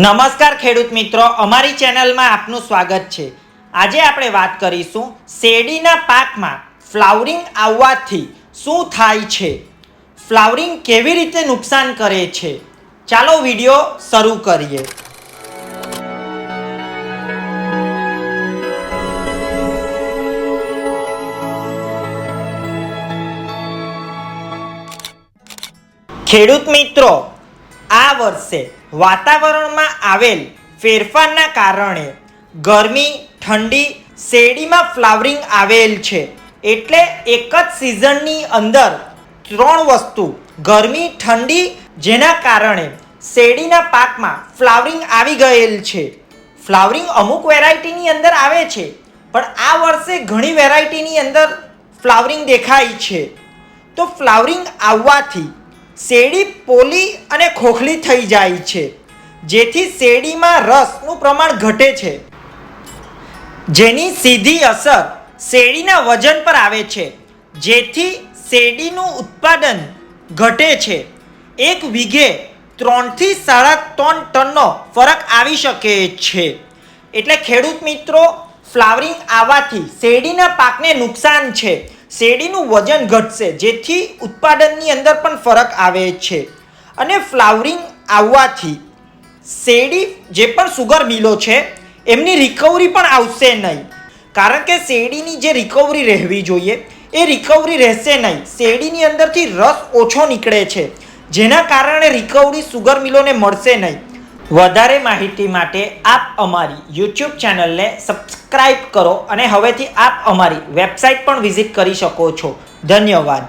નમસ્કાર ખેડૂત મિત્રો, અમારી ચેનલમાં આપનું સ્વાગત છે. આજે આપણે વાત કરીશું શેરડીના પાકમાં ફ્લાવરિંગ આવવાથી શું થાય છે? ફ્લાવરિંગ કેવી રીતે નુકસાન કરે છે? ચાલો વીડિયો શરૂ કરીએ. ખેડૂત મિત્રો આ વર્ષે વાતાવરણમાં આવેલ ફેરફારના કારણે ગરમી, ઠંડી, શેરડીમાં ફ્લાવરિંગ આવેલ છે. એટલે એક જ સિઝનની અંદર ત્રણ વસ્તુ, ગરમી, ઠંડી, જેના કારણે શેરડીના પાકમાં ફ્લાવરિંગ આવી ગયેલ છે. ફ્લાવરિંગ અમુક વેરાયટીની અંદર આવે છે, પણ આ વર્ષે ઘણી વેરાયટીની અંદર ફ્લાવરિંગ દેખાય છે. તો ફ્લાવરિંગ આવવાથી શેરડી પોલી અને ખોખલી થઈ જાય છે, જેથી શેરડીમાં રસનું પ્રમાણ ઘટે છે. જેની સીધી અસર શેરડીના વજન પર આવે છે, જેથી શેરડીનું ઉત્પાદન ઘટે છે. એક વીઘે ત્રણથી સાડા ત્રણ ટનનો ફરક આવી શકે છે. એટલે ખેડૂત મિત્રો, ફ્લાવરિંગ આવવાથી શેરડીના પાકને નુકસાન છે. શેરડીનું વજન ઘટશે, જેથી ઉત્પાદનની અંદર પણ ફરક આવે છે. અને ફ્લાવરિંગ આવવાથી શેરડી જે પણ સુગર મિલો છે, એમની રિકવરી પણ આવશે નહીં. કારણ કે શેરડીની જે રિકવરી રહેવી જોઈએ, એ રિકવરી રહેશે નહીં. શેરડીની અંદરથી રસ ઓછો નીકળે છે, જેના કારણે રિકવરી સુગર મિલોને મળશે નહીં. વધારે માહિતી માટે આપ અમારી યુટ્યુબ ચેનલને સબસ્ક્રાઈબ કરો અને હવેથી આપ અમારી વેબસાઇટ પણ વિઝિટ કરી શકો છો. ધન્યવાદ.